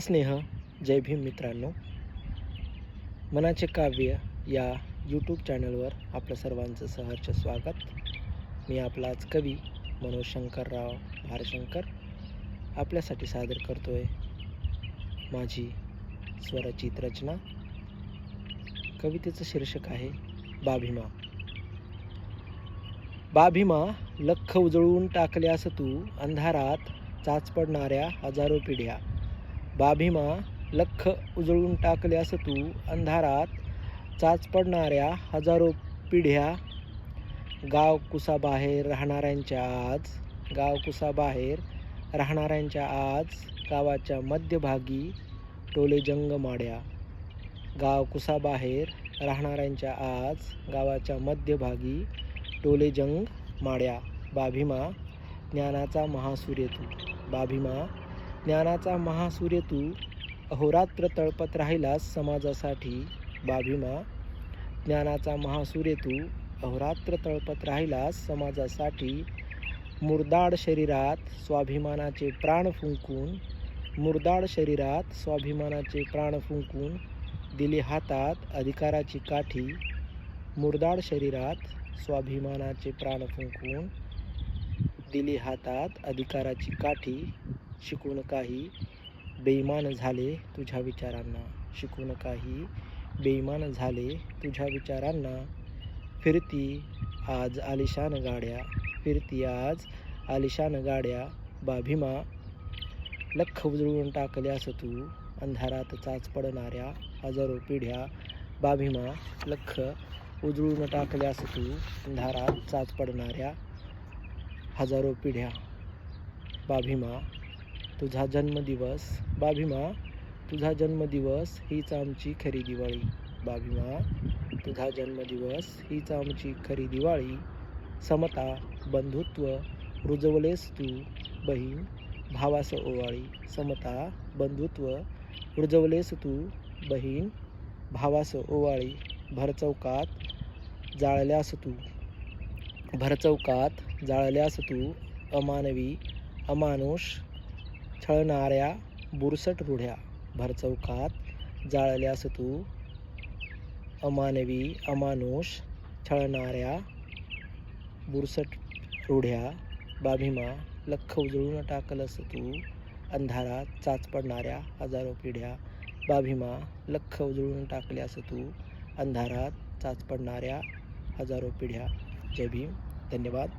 स्नेह जय भीम मित्रांनो. मनाचे काव्य या यूट्यूब चॅनलवर आपलं सर्वांचं सहर्ष स्वागत. मी आपलाच कवी मनोज शंकरराव भारशंकर आपल्यासाठी सादर करतोय माझी स्वरचित रचना. कवितेचं शीर्षक आहे बाभिमा. बाभिमा लख उजळून टाकल्यास तू अंधारात चाच पडणाऱ्या हजारो पिढ्या बाभीमा लख उजळून टाकल्यास तू अंधारात चाच पडणाऱ्या हजारो पिढ्या गाव कुसाबाहेर राहणाऱ्यांच्या आज गाव कुसाबाहेर राहणाऱ्यांच्या आज गावाच्या मध्यभागी टोले जंग माड्या. गाव कुसाबाहेर राहणाऱ्यांच्या आज गावाच्या मध्यभागी टोले जंग माड्या. बाभीमा ज्ञानाचा महासूर्य तू. बाभीमा ज्ञानाचा महासूर्य तू अहोरात्र तळपत राहिलास समाजासाठी बाभिमा. ज्ञानाचा महासूर्य तू अहोरात्र तळपत राहिलास समाजासाठी मुरदाड शरीरात स्वाभिमानाचे प्राण फुंकून मुरदाड शरीरात स्वाभिमानाचे प्राण फुंकून दिली हातात अधिकाराची काठी मुरदाड शरीरात स्वाभिमानाचे प्राण फुंकून दिली हातात अधिकाराची काठी. शिकून काही बेईमान झाले तुझ्या विचारांना. शिकून काही बेईमान झाले तुझ्या विचारांना. फिरती आज आलिशान गाड्या. फिरती आज आलिशान गाड्या. बाभिमा लख उजळून टाकल्यास तू अंधारात चाच पडणाऱ्या हजारो पिढ्या. बाभिमा लख उजळून टाकल्यास तू अंधारात चाच पडणाऱ्या हजारो पिढ्या. बाभिमा तुझा जन्मदिवस. बाभीमा तुझा जन्मदिवस हीच आमची खरी दिवाळी. बाभीमा तुझा जन्मदिवस हीच आमची खरी दिवाळी. समता बंधुत्व रुजवलेस तू बहीण भावास ओवाळी. समता बंधुत्व रुजवलेस तू बहीण भावास ओवाळी. भरचौकात जाळल्यास तू भरचौकात जाळल्यास तू अमानवी अमानुष छळणाऱ्या बुरसट रूढ्या भरचौकात जाळल्यास तू अमानवी अमानुष छळणाऱ्या बुरसट रूढ्या बाभिमा लख उजळून टाकलंस तू. अंधारात चाच पडणाऱ्या हजारो पिढ्या बाभिमा लख उजळून टाकल्यास तू. अंधारात चाच पडणाऱ्या हजारो पिढ्या. जय भीम. धन्यवाद.